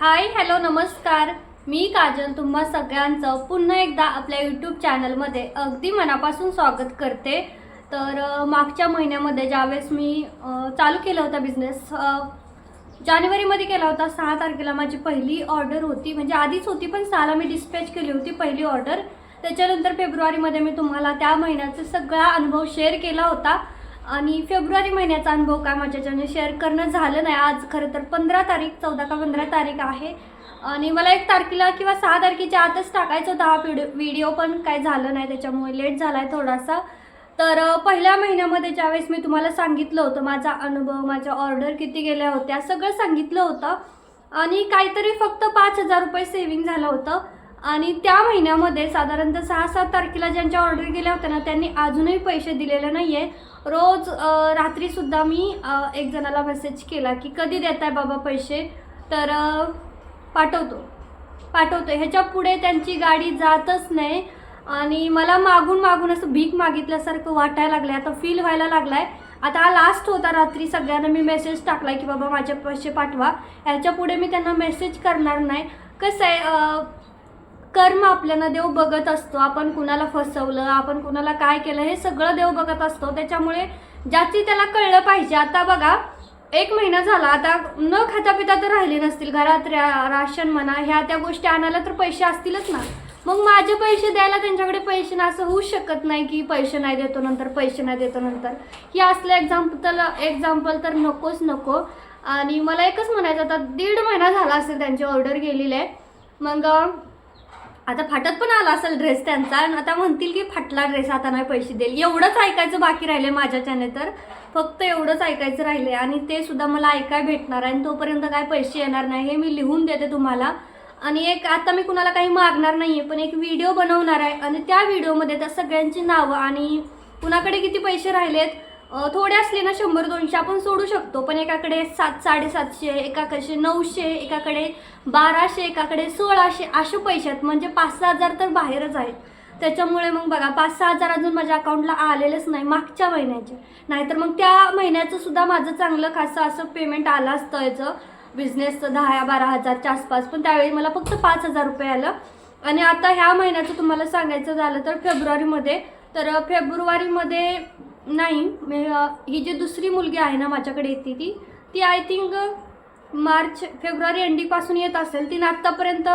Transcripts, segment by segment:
Hi hello नमस्कार. मी काजल तुम्हा सगळ्यांचं पुन्हा एकदा आपल्या यूट्यूब चॅनलमध्ये अगदी मनापासून स्वागत करते. तर मागच्या महिन्यामध्ये ज्यावेळेस मी चालू केला होता बिझनेस जानेवारीमध्ये केला होता सहा तारखेला माझी पहिली ऑर्डर होती. म्हणजे आधीच होती पण सहाला मी डिस्पॅच केली होती पहिली ऑर्डर त्याच्यानंतर फेब्रुवारीमध्ये मी तुम्हाला त्या महिन्याचा सगळा अनुभव शेअर केला होता. आणि फेब्रुवारी महिन्याचा अनुभव काय माझ्याच्याने शेअर करणं झालं नाही. आज खरं तर पंधरा तारीख चौदा का पंधरा तारीख आहे. आणि मला एक तारखेला किंवा सहा तारखेच्या आतच टाकायचं होता हा व्हिडिओ व्हिडिओ पण काय झालं नाही त्याच्यामुळे लेट झाला आहे थोडासा. तर पहिल्या महिन्यामध्ये ज्यावेळेस मी तुम्हाला सांगितलं होतं माझा अनुभव माझ्या ऑर्डर किती गेल्या होत्या सगळं सांगितलं होतं. आणि काहीतरी फक्त पाच हजार रुपये सेविंग झालं होतं. आणि त्या महिन्यामध्ये साधारणतः सहा सात तारखेला ज्यांच्या ऑर्डर गेल्या होत्या ना त्यांनी अजूनही पैसे दिलेले नाही आहे रोज रात्रीसुद्धा मी एक जणाला मेसेज केला की कधी देत आहे बाबा पैसे? तर पाठवतो. पाठवतो. ह्याच्या पुढे त्यांची गाडी जातच नाही. आणि मला मागून मागून असं भीक मागितल्यासारखं वाटायला लागलं आता फील व्हायला लागलाय. आता हा लास्ट होता रात्री. सगळ्यांना मी मेसेज टाकला की बाबा माझे पैसे पाठवा. ह्याच्या पुढे मी त्यांना मेसेज करणार नाही. कसं आहे कर्म आपल्याला देव बघत असतो. आपण कुणाला फसवलं आपण कुणाला काय केलं हे सगळं देव बघत असतो. त्याच्यामुळे जास्ती त्याला कळलं पाहिजे. आता बघा एक महिना झाला. आता न खाता पिता तर राहिले नसतील. घरात रा- राशन म्हणा ह्या त्या गोष्टी आणायला तर पैसे असतीलच ना. मग माझे पैसे द्यायला त्यांच्याकडे पैसे ना असं होऊ शकत नाही की पैसे नाही देतो नंतर पैसे नाही देतो नंतर. हे असलं एक्झाम्पल एक्झाम्पल तर नकोच नको. आणि मला एकच म्हणायचं आता दीड महिना झाला असेल त्यांची ऑर्डर गेलेली. आहे मग आता फाटत पण आला असेल ड्रेस त्यांचा. आणि आता म्हणतील की फाटला ड्रेस आता नाही पैसे देईल. एवढंच ऐकायचं बाकी राहिले माझ्याच्याने तर. फक्त एवढंच ऐकायचं राहिले आणि ते सुद्धा मला ऐकाय भेटणार आहे. आणि तोपर्यंत काय पैसे येणार नाही हे मी लिहून देते तुम्हाला. आणि एक आता मी कुणाला काही मागणार नाही आहे पण एक व्हिडिओ बनवणार आहे. आणि त्या व्हिडिओमध्ये त्या सगळ्यांची नावं आणि कुणाकडे किती पैसे राहिलेत थोडे असले ना शंभर दोनशे आपण सोडू शकतो. पण एकाकडे सात साडेसातशे एकाकडे नऊशे एकाकडे बाराशे एकाकडे सोळाशे असे पैसे आहेत. म्हणजे पाच सहा हजार तर बाहेरच आहेत. त्याच्यामुळे मग बघा पाच सहा हजार अजून माझ्या अकाउंटला आलेलेच नाही मागच्या महिन्याचे. नाहीतर मग त्या महिन्याचं सुद्धा माझं चांगलं खासं असं पेमेंट आलं असतं याचं. बिझनेसचं दहा बारा हजारच्या आसपास. पण त्यावेळी मला फक्त पाच हजार रुपये आलं. आणि आता ह्या महिन्याचं तुम्हाला सांगायचं झालं तर फेब्रुवारीमध्ये. तर फेब्रुवारीमध्ये नाही ही जी दुसरी मुलगी आहे ना माझ्याकडे येते ती ती आय थिंक मार्च फेब्रुवारी एंडिंगपासून येत असेल. तिनं आत्तापर्यंत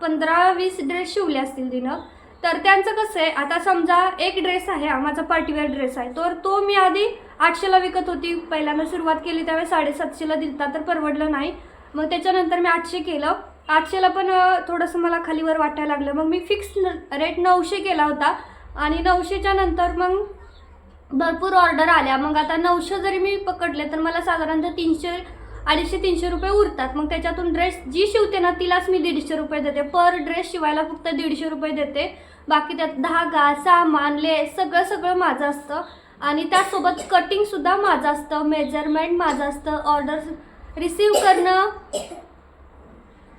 पंधरा वीस ड्रेस शिवले असतील तिनं. तर त्यांचं कसं आहे आता समजा एक ड्रेस आहे हा माझा पार्टीवेअर ड्रेस आहे. तर तो मी आधी आठशेला विकत होती. पहिल्यांदा सुरुवात केली त्यावेळेस साडेसातशेला दिलता तर परवडलं नाही. मग त्याच्यानंतर मी आठशे केलं. आठशेला पण थोडंसं मला खालीवर वाटायला लागलं. मग मी फिक्स रेट नऊशे केला होता. आणि नऊशेच्या नंतर मग भरपूर ऑर्डर आल्या. मग आता नऊशे जरी मी पकडले तर मला साधारणतः तीनशे अडीचशे तीनशे रुपये उरतात. मग त्याच्यातून ड्रेस जी शिवते ना तिलाच मी दीडशे रुपये देते. पर ड्रेस शिवायला फक्त दीडशे रुपये देते. बाकी त्यात धागा सामान लेस सगळं सगळं माझं असतं. आणि त्यासोबत कटिंगसुद्धा माझं असतं. मेजरमेंट माझं असतं. ऑर्डर रिसीव करणं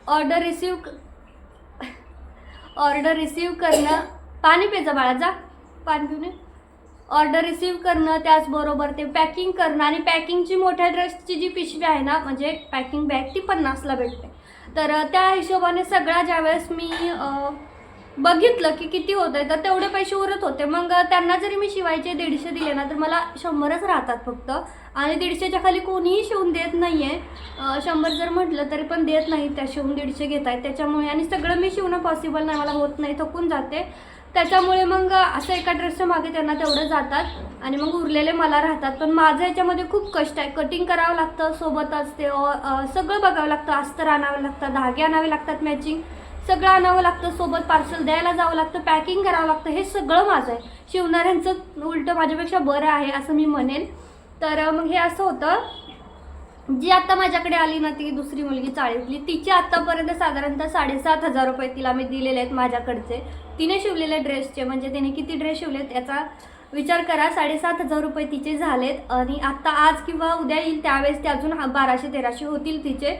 ऑर्डर रिसीव ऑर्डर रिसीव करणं. पाणी पेजा बाळा जा. पाणी पिऊन ऑर्डर रिसीव्ह करणं त्याचबरोबर ते पॅकिंग करणं आणि पॅकिंगची मोठ्या ड्रेसची जी पिशवी आहे ना म्हणजे पॅकिंग बॅग ती पन्नासला भेटते. तर त्या हिशोबाने सगळ्या ज्यावेळेस मी बघितलं की किती होत आहे तर तेवढे पैसे उरत होते. मग त्यांना जरी मी शिवायचे दीडशे दिले ना तर मला शंभरच राहतात फक्त. आणि दीडशेच्या खाली कोणीही शिवून देत नाही आहे शंभर जर म्हटलं तरी पण देत नाही त्या शिवून दीडशे घेत आहेत त्याच्यामुळे आणि सगळं मी शिवणं पॉसिबल नाही मला होत नाही थकून जाते. त्याच्यामुळे मग असं एका ड्रेसच्या मागे त्यांना तेवढं जातात आणि मग उरलेले मला राहतात. पण माझं याच्यामध्ये खूप कष्ट आहे. कटिंग करावं लागतं सोबतच ते सगळं बघावं लागतं. अस्तर आणावं लागतं धागे आणावे लागतात मॅचिंग सगळं आणावं लागतं सोबत पार्सल द्यायला जावं लागतं पॅकिंग करावं लागतं. हे सगळं माझं आहे. शिवणाऱ्यांचं उलटं माझ्यापेक्षा बरं आहे असं मी म्हणेन. तर मग हे असं होतं. जी आत्ता माझ्याकडे आली ना ती दुसरी मुलगी चाळीतली. तिची आत्तापर्यंत साधारणतः साडेसात हजार रुपये तिला मी दिलेले आहेत माझ्याकडचे. तिने शिवलेले ड्रेसचे म्हणजे तिने किती ड्रेस शिवलेत याचा विचार करा. साडेसात हजार रुपये तिचे झालेत आणि आत्ता आज किंवा उद्या येईल त्यावेळेस ते अजून हा- बाराशे तेराशे होतील तिचे.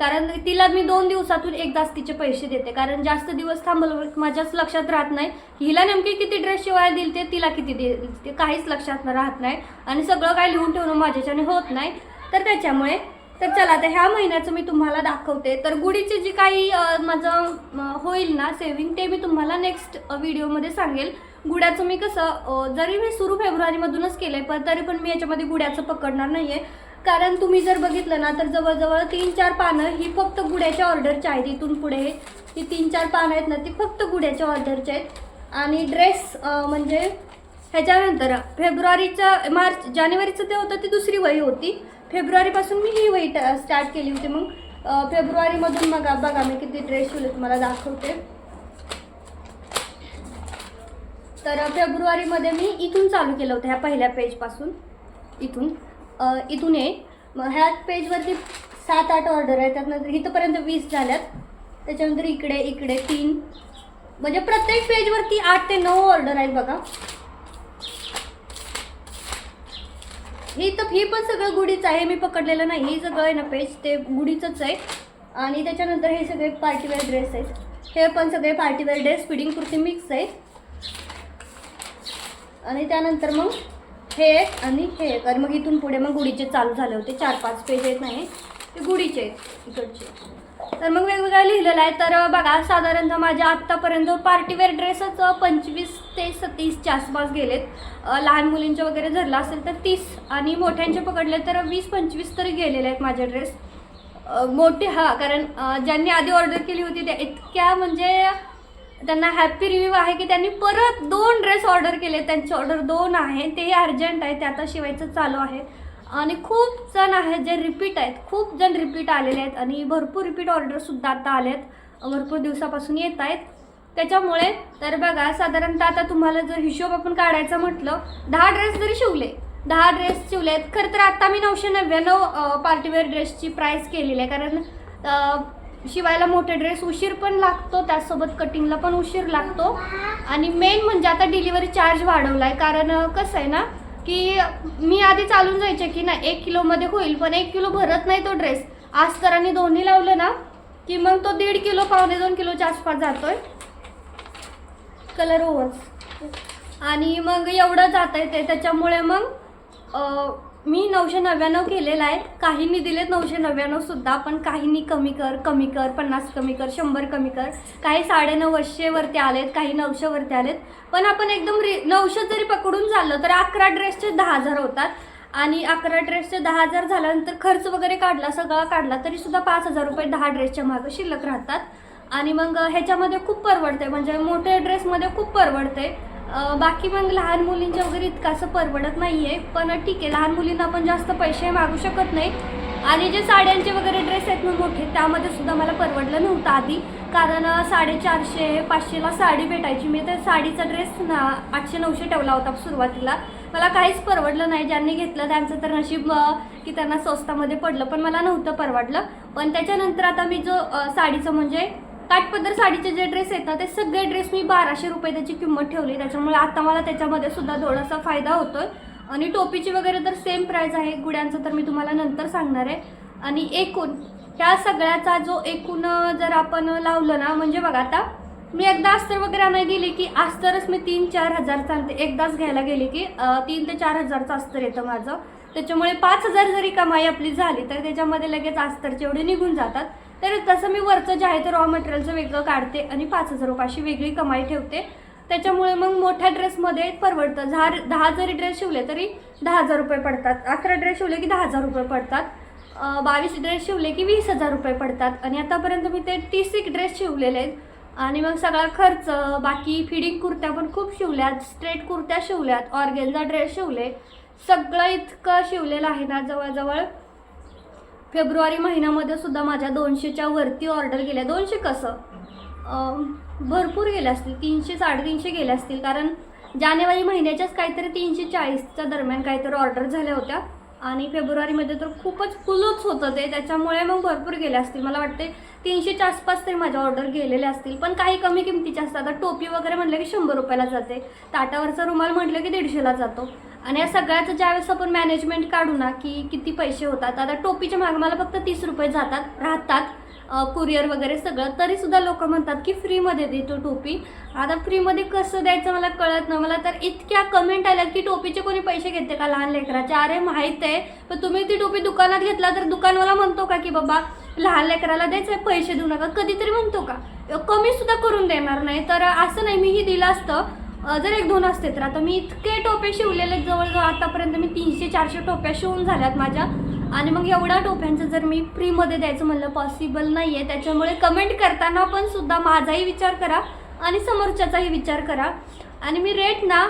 कारण तिला मी दोन दिवसातून एकदाच तिचे पैसे देते. कारण जास्त दिवस थांबल माझ्याच लक्षात राहत नाही. हिला नेमके किती ड्रेस शिवायला दिल ते तिला किती दे ते काहीच लक्षात राहत नाही. आणि सगळं काय लिहून ठेवणं माझ्याच्याने होत नाही. तर त्याच्यामुळे तर चला आता ह्या महिन्याचं मी तुम्हाला दाखवते. तर गुढीची जी काही माझं होईल ना सेविंग ते मी तुम्हाला नेक्स्ट व्हिडिओमध्ये सांगेल. गुड्याचं मी कसं जरी मी सुरू फेब्रुवारीमधूनच केलं आहे पण तरी पण मी याच्यामध्ये गुड्याचं पकडणार नाही आहे कारण तुम्ही जर बघितलं ना तर जवळजवळ तीन चार पानं ही फक्त गुड्याच्या ऑर्डरची आहेत इथून पुढे. ही तीन चार पानं आहेत ना ती फक्त गुड्याच्या ऑर्डरची आहेत. आणि ड्रेस म्हणजे ह्याच्यानंतर फेब्रुवारीचं मार्च जानेवारीचं ते होतं ती दुसरी वही होती. फेब्रुवारीपासून मी ही वेट स्टार्ट केली होती. मग फेब्रुवारीमधून मग बघा मी किती ड्रेस शिवले तुम्हाला दाखवते. तर फेब्रुवारीमध्ये मी इथून चालू केलं होतं ह्या पहिल्या पेजपासून इथून. इथून ये. मग ह्या पेजवरती सात आठ ऑर्डर आहेत. त्यातनंतर इथंपर्यंत वीस झाल्यात त्याच्यानंतर इकडे इकडे तीन. म्हणजे प्रत्येक पेजवरती आठ ते नऊ ऑर्डर आहेत बघा. ही तर ही पण सगळं गुढीच आहे मी पकडलेलं नाही. ही सगळं आहे ना पेज ते गुढीचंच आहे. आणि त्याच्यानंतर हे सगळे पार्टीवेअर ड्रेस आहेत. हे पण सगळे partywear dress feeding kurti mix आहेत आणि त्यानंतर मग हे एक आणि हे एक आणि मग इथून पुढे मग गुढीचे चालू झाले होते. चार पाच पेज आहेत नाही ते गुढीचे आहेत. इकडचे. तर मग वेगवेगळं लिहिलेलं आहे. तर बघा साधारणतः माझ्या आत्तापर्यंत पार्टीवेअर ड्रेसच पंचवीस ते सत्तीसच्या आसपास गेलेत. लहान मुलींचे वगैरे धरला असेल तर तीस आणि मोठ्यांचे पकडले तर वीस पंचवीस तरी गेलेले आहेत माझे ड्रेस. मोठे हा कारण ज्यांनी आधी ऑर्डर केली होती त्या इतक्या म्हणजे त्यांना हॅपी रिव्ह्यू आहे की त्यांनी परत दोन ड्रेस ऑर्डर केले त्यांची ऑर्डर दोन आहे तेही अर्जंट आहे ते आता शिवायचं चालू आहे. आणि खूप जण आहेत जे रिपीट आहेत. खूप जण रिपीट आलेले आहेत आणि भरपूर रिपीट ऑर्डरसुद्धा आता आले आहेत भरपूर दिवसापासून येत आहेत. त्याच्यामुळे तर बघा साधारणतः आता तुम्हाला जर हिशोब आपण काढायचा म्हटलं दहा ड्रेस जरी शिवले दहा ड्रेस शिवले आहेत खरं तर आत्ता मी नऊशे नव्याण्णव पार्टीवेअर ड्रेसची प्राईस केलेली आहे. कारण शिवायला मोठे ड्रेस उशीर पण लागतो त्यासोबत कटिंगला पण उशीर लागतो. आणि मेन म्हणजे आता डिलिव्हरी चार्ज वाढवला आहे कारण कसं आहे ना की मी आधी चालून जायचे की नाही एक किलोमध्ये होईल पण एक किलो भरत नाही तो ड्रेस आस्तराने दोन्ही लावलं ना की मग तो दीड किलो पावणे दोन किलोच्या आसपास जातोय. कलर ओव्हर्स आणि मग एवढं जात आहे ते त्याच्यामुळे मग मी नऊशे नव्याण्णव केलेला आहे. काहींनी दिलेत नऊशे नव्याण्णव सुद्धा पण काहींनी कमी कर कमी कर पन्नास कमी कर शंभर कमी कर. काही साडे नऊशेवरती आलेत काही नऊशेवरती आलेत. पण आपण एकदम रि नऊशे जरी पकडून झालं तर अकरा ड्रेसचे दहा हजार होतात. आणि अकरा ड्रेसचे दहा हजार झाल्यानंतर खर्च वगैरे काढला सगळा काढला तरी सुद्धा पाच हजार रुपये दहा ड्रेसच्या मागं शिल्लक राहतात. आणि मग ह्याच्यामध्ये खूप परवडते म्हणजे मोठ्या ड्रेसमध्ये खूप परवडते बाकी मग लहान मुलींच्या वगैरे इतकं असं परवडत नाही आहे पण ठीक आहे लहान मुलींना आपण जास्त पैसे मागू शकत नाही. आणि जे साड्यांचे वगैरे ड्रेस आहेत ना मोठे त्यामध्ये सुद्धा मला परवडलं नव्हतं आधी. कारण साडेचारशे पाचशेला साडी भेटायची. मी तर साडीचा ड्रेस ना आठशे नऊशे ठेवला होता सुरुवातीला. मला काहीच परवडलं नाही. ज्यांनी घेतलं त्यांचं तर नशीब की त्यांना स्वस्तामध्ये पडलं पण मला नव्हतं परवडलं. पण त्याच्यानंतर आता मी जो साडीचं म्हणजे काटपदर साडीचे जे ड्रेस आहेत ना ते सगळे ड्रेस मी बाराशे रुपये त्याची किंमत ठेवली. त्याच्यामुळे आता मला त्याच्यामध्ये सुद्धा थोडासा फायदा होतोय. आणि टोपीची वगैरे तर सेम प्राईज आहे. गुड्यांचं तर मी तुम्हाला नंतर सांगणार आहे. आणि एकूण ह्या सगळ्याचा जो एकूण जर आपण लावलं ना म्हणजे बघा आता मी एकदा अस्तर वगैरे आणायला गेली की अस्तरच मी तीन चार हजारचा आणते एकदाच घ्यायला गेले की तीन ते चार हजारचं अस्तर येतं माझं. त्याच्यामुळे पाच हजार जरी कमाई आपली झाली तर त्याच्यामध्ये लगेच अस्तरचे एवढे निघून जातात. तर तसं मी वरचं जे आहे ते रॉ मटेरियलचं वेगळं काढते आणि पाच हजार रुपयाची वेगळी कमाई ठेवते. त्याच्यामुळे मग मोठ्या ड्रेसमध्ये परवडतं. दहा दहा जरी ड्रेस शिवले तरी दहा हजार रुपये पडतात. अकरा ड्रेस शिवले की दहा हजार रुपये पडतात. बावीस ड्रेस शिवले की वीस हजार रुपये पडतात. आणि आतापर्यंत मी ते तीस एक ड्रेस शिवलेले आहेत. आणि मग सगळा खर्च बाकी फिडिंग कुर्त्या पण खूप शिवल्यात. स्ट्रेट कुर्त्या शिवल्यात. ऑर्गेनचा ड्रेस शिवले. सगळं इतकं शिवलेलं आहे ना जवळजवळ. फेब्रुवारी महिन्यामध्ये सुद्धा माझ्या दोनशेच्या वरती ऑर्डर गेल्या. दोनशे कसं? भरपूर गेल्या असतील. तीनशे साडेतीनशे गेले असतील. कारण जानेवारी महिन्याच्याच काहीतरी तीनशे चाळीसच्या दरम्यान काहीतरी ऑर्डर झाल्या होत्या. आणि फेब्रुवारीमध्ये तर खूपच फुलच होतं ते. त्याच्यामुळे मग भरपूर गेले असतील. मला वाटते तीनशेच्या आसपास तरी माझ्या ऑर्डर गेलेल्या असतील. पण काही कमी किमतीच्या असतात. आता टोपी वगैरे म्हटलं की शंभर रुपयाला जाते. ताटावरचा रुमाल म्हटलं की दीडशेला जातो. आणि या सगळ्याचं ज्यावेळेस आपण मॅनेजमेंट काढू ना की किती पैसे होतात आता टोपीच्या माग मला फक्त तीस रुपये जातात राहतात कुरिअर वगैरे सगळं तरीसुद्धा लोक म्हणतात की फ्रीमध्ये देतो टोपी. आता फ्रीमध्ये कसं द्यायचं मला कळत नाही मला तर इतक्या कमेंट आल्या की टोपीचे कोणी पैसे घेते का लहान लेकराचे? अरे माहीत आहे पण तुम्ही ती टोपी दुकानात घेतला तर दुकानवाला म्हणतो का की बाबा लहान लेकराला द्यायचं आहे पैसे देऊ नका कधीतरी म्हणतो का? कमी सुद्धा करून देणार नाही. तर असं नाही मीही दिलं असतं जर एक दोन असते तर. आता मी इतके टोपे शिवलेले जवळजवळ आतापर्यंत मी तीनशे चारशे टोप्या शिवून झाल्यात माझ्या. आणि मग एवढ्या टोप्यांचं जर मी फ्रीमध्ये द्यायचं म्हणलं पॉसिबल नाही आहे त्याच्यामुळे कमेंट करताना पण सुद्धा माझाही विचार करा आणि समोरच्याचाही विचार करा. आणि मी रेट ना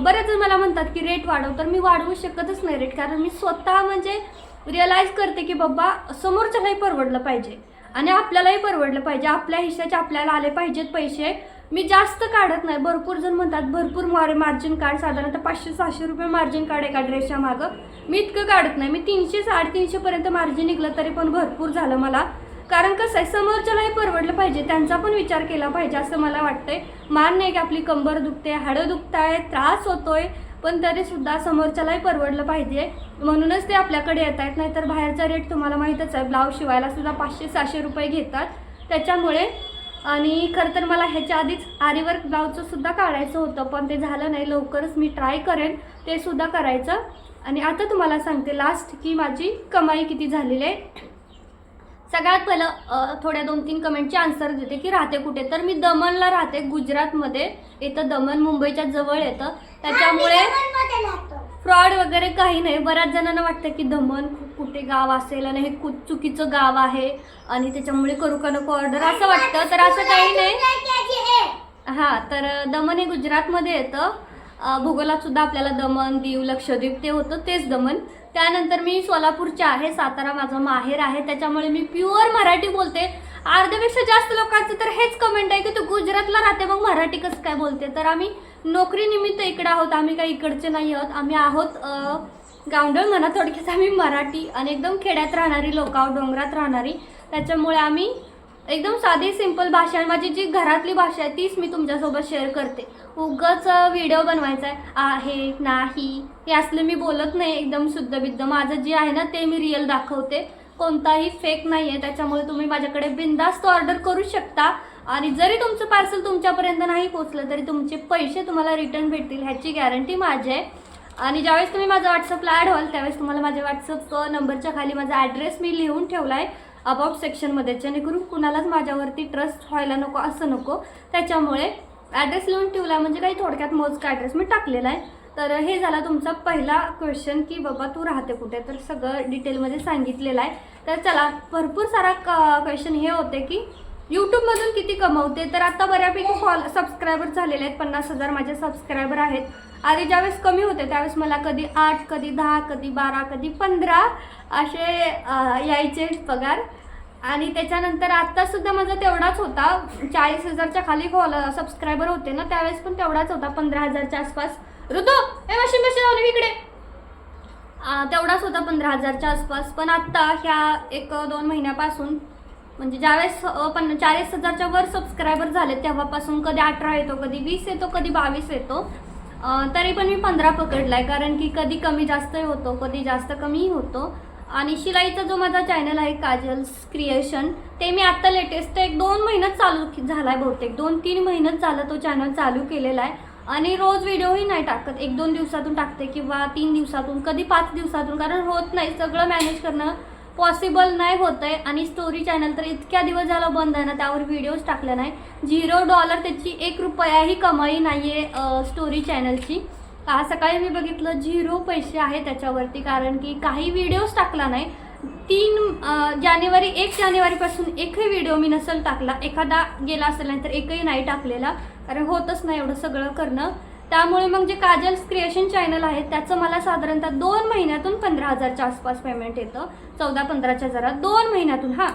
बरेच मला म्हणतात की रेट वाढव. तर मी वाढवू शकतच नाही रेट कारण मी स्वतः म्हणजे रिअलाईज करते की बाबा समोरच्यालाही परवडलं पाहिजे. आणि आपल्यालाही परवडलं पाहिजे. आपल्या हिश्श्याचे आपल्याला आले पाहिजेत पैसे. मी जास्त काढत नाही. भरपूर जण म्हणतात भरपूर मार मार्जिन काढ साधारणतः पाचशे सहाशे रुपये मार्जिन काढ एका ड्रेसच्या मागं. मी इतकं काढत नाही. मी तीनशे साडेतीनशेपर्यंत मार्जिन निघलं तरी पण भरपूर झालं मला. कारण कसं आहे समोरच्यालाही परवडलं पाहिजे. त्यांचा पण विचार केला पाहिजे असं मला वाटतंय. मान नाही की आपली कंबर दुखते हाडं दुखताय त्रास होतोय. पण तरी सुद्धा समोरच्यालाही परवडलं पाहिजे. म्हणूनच ते आपल्याकडे येत आहेत. नाहीतर बाहेरचा रेट तुम्हाला माहीतच आहे. ब्लाऊज शिवायला सुद्धा पाचशे सहाशे रुपये घेतात. त्याच्यामुळे आणि खरं तर मला ह्याच्या आधीच आरीवर्क ब्लाऊजचं सुद्धा काढायचं होतं. पण ते झालं नाही. लवकरच मी ट्राय करेन. ते सुद्धा करायचं. आणि आता तुम्हाला सांगते लास्ट की माझी कमाई किती झालेली आहे. सगळ्यात पहिलं थोड्या दोन तीन कमेंटचे आन्सर देते की राहते कुठे? तर मी दमनला राहते गुजरातमध्ये. इथं दमन मुंबईच्या जवळ येतं. त्याच्यामुळे फ्रॉड वगैरे काही नाही. बऱ्याच जणांना वाटतं की दमन कुठे गाव असेल आणि हे कु चुकीचं गाव आहे आणि त्याच्यामुळे करू का नको ऑर्डर असं वाटतं. तर असं काही नाही. हां. तर दमन हे गुजरातमध्ये येतं. भूगोलात सुद्धा आपल्याला दमन दीव लक्षद्वीप ते होतं. तेच दमन. त्यानंतर मी सोलापूरचे आहे सातारा माझं माहेर आहे त्याच्यामुळे मी प्युअर मराठी बोलते. अर्ध्यापेक्षा जास्त लोकांचं तर हेच कमेंट आहे की तू गुजरातला राहते मग मराठी कसं काय बोलते? तर आम्ही नोकरीनिमित्त इकडे आहोत आम्ही काही इकडचे नाही आहोत. आम्ही आहोत गावंडळ म्हणा थोडक्यात आम्ही मराठी आणि एकदम खेड्यात राहणारी लोक आहोत डोंगरात राहणारी. त्याच्यामुळे आम्ही एकदम साधी सिंपल भाषा आहे. माझी जी घरातली भाषा आहे तीच मी तुमच्यासोबत शेअर करते. उगाच व्हिडिओ बनवायचा आहे. आहे नाही हे असलं मी बोलत नाही. एकदम शुद्धबिद्ध माझं जे आहे ना ते मी रिअल दाखवते. कोणताही फेक नाही आहे त्याच्यामुळे तुम्ही माझ्याकडे बिंदास्त ऑर्डर करू शकता. आणि जरी तुमचं पार्सल तुमच्यापर्यंत नाही पोचलं तरी तुमचे पैसे तुम्हाला रिटर्न भेटतील. ह्याची गॅरंटी माझी आहे. आणि ज्यावेळेस तुम्ही माझा व्हॉट्सअपला ॲड व्हाल त्यावेळेस तुम्हाला माझ्या व्हॉट्सअप नंबरच्या खाली माझा ॲड्रेस मी लिहून ठेवला आहे अबाउट सेक्शनमध्ये जेणेकरून कुणालाच माझ्यावरती ट्रस्ट व्हायला नको असं नको. त्याच्यामुळे ॲड्रेस लिहून ठेवला म्हणजे काही थोडक्यात मोजका ॲड्रेस मी टाकलेला आहे. तर हे झाला तुमचा पहिला क्वेश्चन की बाबा तू राहते कुठे? तर सगळं डिटेलमध्ये सांगितलेलं आहे. तर चला भरपूर सारा क्वेश्चन हे होते की यूट्यूबमधून किती कमवते? तर आता बऱ्यापैकी फॉल सबस्क्रायबर झालेले आहेत पन्नास हजार माझे सबस्क्रायबर आहेत. आधी ज्यावेळेस कमी होते त्यावेळेस मला कधी आठ कधी दहा कधी बारा कधी पंधरा असे यायचे पगार. आणि त्याच्यानंतर आत्तासुद्धा माझा तेवढाच होता. चाळीस हजारच्या खाली फॉल सबस्क्रायबर होते ना त्यावेळेस पण तेवढाच होता पंधरा हजारच्या आसपास. ऋतू हे वॉशिंग मशीन इकडे. तेवढाच होता पंधरा हजारच्या आसपास. पण आत्ता ह्या एक दोन महिन्यापासून म्हणजे ज्यावेळेस पण चाळीस हजारच्या वर सबस्क्रायबर झाले तेव्हापासून कधी अठरा येतो कधी वीस येतो कधी बावीस येतो. तरी पण मी पंधरा पकडलाय कारण की कधी कमी जास्तही होतो कधी जास्त कमीही होतो. आणि शिलाईचा जो माझा चॅनल आहे काजल्स क्रिएशन ते मी आत्ता लेटेस्ट एक दोन महिन्यात चालू झाला आहे बहुतेक. दोन तीन महिन्यात झालं तो चॅनल चालू केलेला आहे. आणि रोज व्हिडिओही नाही टाकत. एक दोन दिवसातून टाकते किंवा तीन दिवसातून कधी पाच दिवसातून कारण होत नाही. सगळं मॅनेज करणं पॉसिबल नाही होत आहे आणि स्टोरी चॅनल तर इतक्या दिवस झाला बंद आहे ना त्यावर व्हिडिओज टाकले नाही. झिरो डॉलर त्याची एक रुपयाही कमाई नाही आहे स्टोरी चॅनलची आज सकाळी मी बघितलं झिरो पैसे आहे त्याच्यावरती. कारण की काही व्हिडिओज टाकला नाही. तीन जानेवारी एक जानेवारीपासून एकही व्हिडिओ मी नसेल टाकला. एखादा गेला असेल नाही तर एकही नाही टाकलेला. कारण होतच नाही एवढं सगळं करणं. त्यामुळे मग जे काजल्स क्रिएशन चॅनल आहे त्याचं मला साधारणतः दोन महिन्यातून पंधरा हजारच्या आसपास पेमेंट येतं. चौदा पंधराच्या जरा दोन महिन्यातून हां.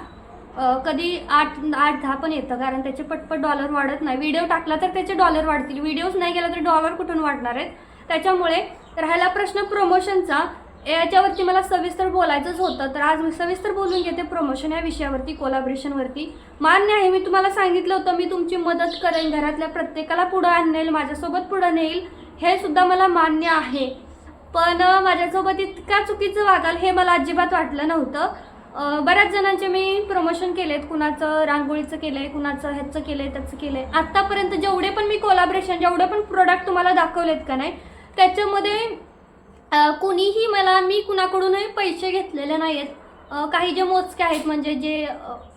कधी आठ आठ दहा पण येतं कारण त्याचे पटपट डॉलर वाढत नाही. व्हिडिओ टाकला तर त्याचे डॉलर वाढतील. व्हिडिओज नाही गेला तर डॉलर कुठून वाढणार आहेत? त्याच्यामुळे राहिला प्रश्न प्रमोशनचा याच्यावरती मला सविस्तर बोलायचंच होतं तर आज मी सविस्तर बोलून घेते प्रमोशन या विषयावरती कोलॅबरेशनवरती मान्य आहे मी तुम्हाला सांगितलं होतं मी तुमची मदत करेन घरातल्या प्रत्येकाला पुढं आणेल माझ्यासोबत पुढं नेईल हे सुद्धा मला मान्य आहे. पण माझ्यासोबत इतका चुकीचं वागाल हे मला अजिबात वाटलं नव्हतं. बऱ्याच जणांचे मी प्रमोशन केलेत कुणाचं रांगोळीचं केलं आहे कुणाचं ह्याचं केलं आहे त्याचं केलं आहे आत्तापर्यंत जेवढे पण मी कोलाब्रेशन जेवढे पण प्रोडक्ट तुम्हाला दाखवलेत का नाही त्याच्यामध्ये कुणीही मला मी कुणाकडूनही पैसे घेतलेले नाही आहेत काही जे मोजके आहेत म्हणजे जे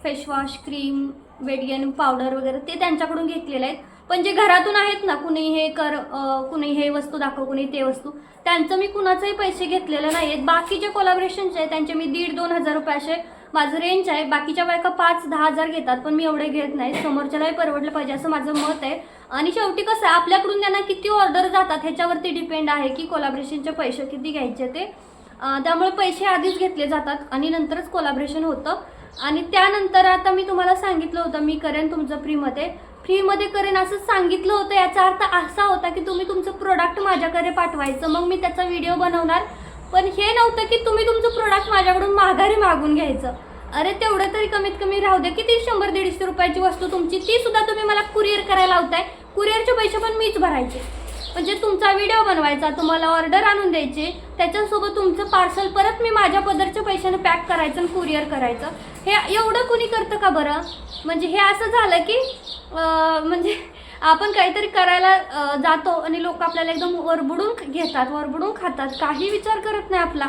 फेसवॉश क्रीम वेडगेन पावडर वगैरे ते त्यांच्याकडून घेतलेले आहेत. पण जे घरातून आहेत ना कुणी हे कर कुणी हे वस्तू दाखव कुणी ते वस्तू त्यांचं मी कुणाचंही पैसे घेतलेले नाही आहेत बाकी जे कोलाब्रेशनचे आहेत त्यांचे मी दीड दोन हजार रुपये असे माझं रेंज आहे. बाकीच्या बायका पाच दहा हजार घेतात पण मी एवढे घेत नाही. समोरच्यालाही परवडलं पाहिजे असं माझं मत आहे. आणि शेवटी कसं आहे आपल्याकडून त्यांना किती ऑर्डर जातात ह्याच्यावरती डिपेंड आहे की कोलाब्रेशनचे पैसे किती घ्यायचे ते. त्यामुळे पैसे आधीच घेतले जातात आणि नंतरच कोलाब्रेशन होतं. आणि त्यानंतर आता मी तुम्हाला सांगितलं होतं मी करेन तुमचं फ्रीमध्ये फ्रीमध्ये करेन असं सांगितलं होतं याचा अर्थ असा होता की तुम्ही तुमचं प्रोडक्ट माझ्याकडे पाठवायचं. मग मी त्याचा व्हिडिओ बनवणार. पण हे नव्हतं की तुम्ही तुमचं प्रोडक्ट माझ्याकडून माघारी मागून घ्यायचं. अरे तेवढं तरी कमीत कमी राहू दे. किती? शंभर दीडशे रुपयाची वस्तू तुमची. ती सुद्धा तुम्ही मला कुरिअर करायला लावताय. कुरिअरचे पैसे पण मीच भरायचे. म्हणजे तुमचा व्हिडिओ बनवायचा तुम्हाला ऑर्डर आणून द्यायची त्याच्यासोबत तुमचं पार्सल परत मी माझ्या पदरच्या पैशाने पॅक करायचं आणि कुरिअर करायचं. हे एवढं कुणी करतं का बरं? म्हणजे हे असं झालं की म्हणजे आपण काहीतरी करायला जातो आणि लोक आपल्याला एकदम वरबुडून घेतात वरबुडून खातात. काही विचार करत नाही आपला.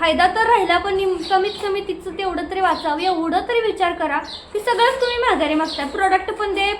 फायदा तर राहिला पण कमीत कमी तिचं तेवढं तरी वाचावं. एवढं तरी विचार करा की सगळंच तुम्ही माघारी मागताय. प्रोडक्ट पण दे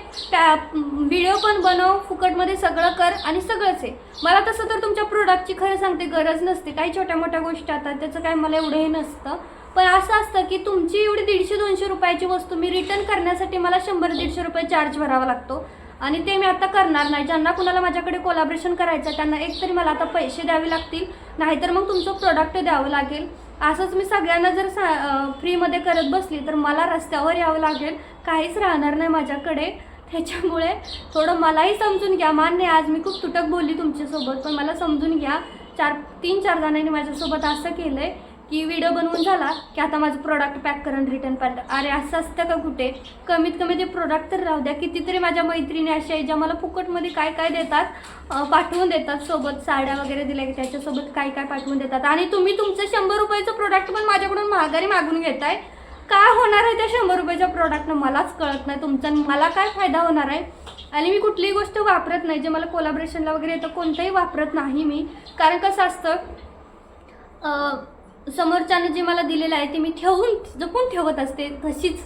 व्हिडिओ पण बनव फुकटमध्ये सगळं कर आणि सगळंच आहे मला तसं तर तुमच्या प्रोडक्टची खरं सांगते गरज नसते. काही छोट्या मोठ्या गोष्टी आता त्याचं काय मला एवढं हे नसतं. पण असं असतं की तुमची एवढी दीडशे दोनशे रुपयाची वस्तू मी रिटर्न करण्यासाठी मला शंभर दीडशे रुपये चार्ज भरावा लागतो. आणि ते मी आता करणार नाही. ज्यांना कुणाला माझ्याकडे कोलाब्रेशन करायचं आहे, त्यांना एक तरी मला आता पैसे द्यावे लागतील. नाहीतर मग तुमचं प्रोडक्ट द्यावं लागेल. असंच मी सगळ्यांना जर सा फ्रीमध्ये करत बसली तर मला रस्त्यावर यावं लागेल. काहीच राहणार नाही माझ्याकडे. त्याच्यामुळे थोडं मलाही समजून घ्या. मान्य आज मी खूप तुटक बोलली तुमच्यासोबत पण मला समजून घ्या. चार तीन चार जणांनी माझ्यासोबत असं केलं आहे की व्हिडिओ बनवून झाला की आता माझं प्रोडक्ट पॅक करून रिटर्न पाठ अरे असं असतं का कुठे? कमीत कमी ते प्रोडक्ट तर राहू द्या. कितीतरी माझ्या मैत्रिणी अशा आहे ज्या मला फुकटमध्ये काय काय देतात पाठवून देतात. सोबत साड्या वगैरे दिल्या की त्याच्यासोबत काय काय पाठवून देतात. आणि तुम्ही तुमचं शंभर रुपयाचं प्रोडक्ट पण माझ्याकडून महागारी मागून घेताय. काय होणार आहे त्या शंभर रुपयाच्या प्रोडक्टनं मलाच कळत नाही तुमचा मला काय फायदा होणार आहे? आणि मी कुठलीही गोष्ट वापरत नाही. जे मला कोलाब्रेशनला वगैरे येतं कोणतंही वापरत नाही मी. कारण कसं असतं समोरच्यानं जे मला दिलेलं आहे ते मी ठेवून जपून ठेवत असते. तशीच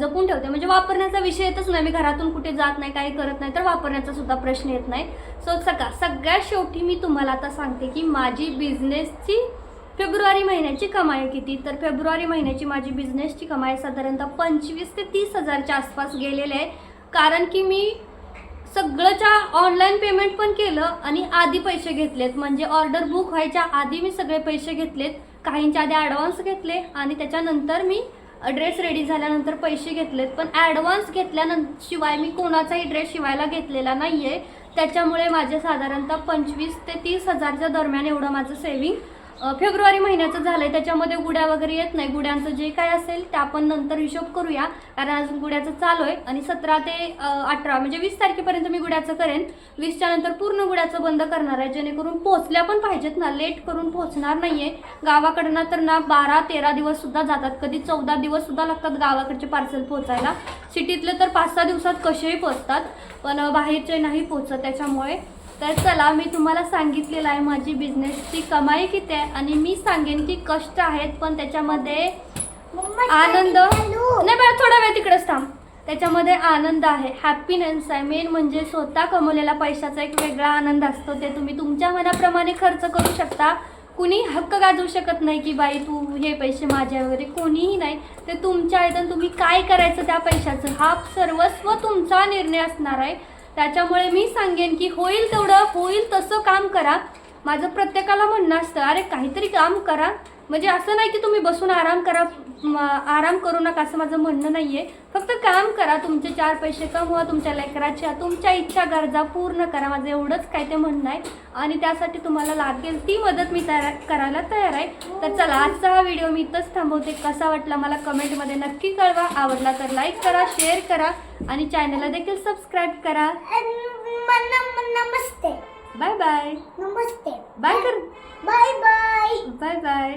जपून ठेवते. म्हणजे वापरण्याचा विषय येतच नाही मी घरातून कुठे जात नाही काही करत नाही तर वापरण्याचा सुद्धा प्रश्न येत नाही. सो सगळा सगळ्यात शेवटी मी तुम्हाला आता सांगते की माझी बिझनेसची फेब्रुवारी महिन्याची कमाई किती? तर फेब्रुवारी महिन्याची माझी बिझनेसची कमाई साधारणतः पंचवीस ते तीस हजारच्या आसपास गेलेले आहे. कारण की मी सगळंच्या ऑनलाईन पेमेंट पण केलं आणि आधी पैसे घेतलेत. म्हणजे ऑर्डर बुक व्हायच्या आधी मी सगळे पैसे घेतलेत. काहींच्या आधी ॲडव्हान्स घेतले आणि त्याच्यानंतर मी ड्रेस रेडी झाल्यानंतर पैसे घेतलेत. पण ॲडव्हान्स घेतल्यानंतर शिवाय मी कोणाचाही ड्रेस शिवायला घेतलेला नाही आहे त्याच्यामुळे माझे साधारणतः पंचवीस ते तीस हजारच्या दरम्यान एवढं माझं सेविंग फेब्रुवारी महिन्याचं झालं आहे त्याच्यामध्ये गुड्या वगैरे येत नाही. गुड्यांचं जे काय असेल ते आपण नंतर हिशोब करूया. कारण अजून गुड्याचं चालू आहे. आणि सतरा ते अठरा म्हणजे वीस तारखेपर्यंत मी गुड्याचं करेन. वीसच्या नंतर पूर्ण गुड्याचं बंद करणार आहे. जेणेकरून पोचल्या पण पाहिजेत ना. लेट करून पोचणार नाही आहे गावाकडनं तर ना बारा तेरा दिवससुद्धा जातात. कधी चौदा दिवससुद्धा लागतात गावाकडचे पार्सल पोचायला. सिटीतले तर पाच सहा दिवसात कसेही पोचतात. पण बाहेरचे नाही पोचत त्याच्यामुळे. तर चला मी तुम्हाला सांगितलेलं आहे माझी बिझनेसची कमाई किती आहे आणि मी सांगेन की कष्ट आहेत पण त्याच्यामध्ये आनंद नाही बरं थोडा वेळ तिकडेच थांब. त्याच्यामध्ये आनंद आहे हॅपीनेस आहे. मेन म्हणजे स्वतः कमवलेला पैशाचा एक वेगळा आनंद असतो. ते तुम्ही तुमच्या मनाप्रमाणे खर्च करू शकता. कुणी हक्क गाजवू शकत नाही की बाई तू हे पैसे माझे वगैरे. कोणीही नाही. ते तुमच्या आहेत आणि तुम्ही काय करायचं त्या पैशाचं? हा सर्वस्व तुमचा निर्णय असणार आहे. त्याच्यामुळे मी सांगेन की होईल तेवढं होईल तसं काम करा. माझं प्रत्येकाला म्हणणं असतं अरे काहीतरी काम करा. म्हणजे असं नाही की तुम्ही बसून आराम करा आराम करू नका असं माझं म्हणणं नाही आहे फक्त काम करा तुमचे चार पैसे कमवा तुमच्या लेकराच्या तुमच्या इच्छा गरजा पूर्ण करा माझं एवढंच काय ते म्हणणं आहे. आणि त्यासाठी तुम्हाला लागेल ती मदत मी तयार करायला तयार आहे. तर चला आजचा हा व्हिडिओ मी इथंच थांबवते. कसा वाटला मला कमेंटमध्ये नक्की कळवा. आवडला तर लाईक करा शेअर करा. आणि चॅनलला देखील सबस्क्राईब करा. नमस्ते. बाय बाय नमस्ते बाय कर बाय बाय बाय बाय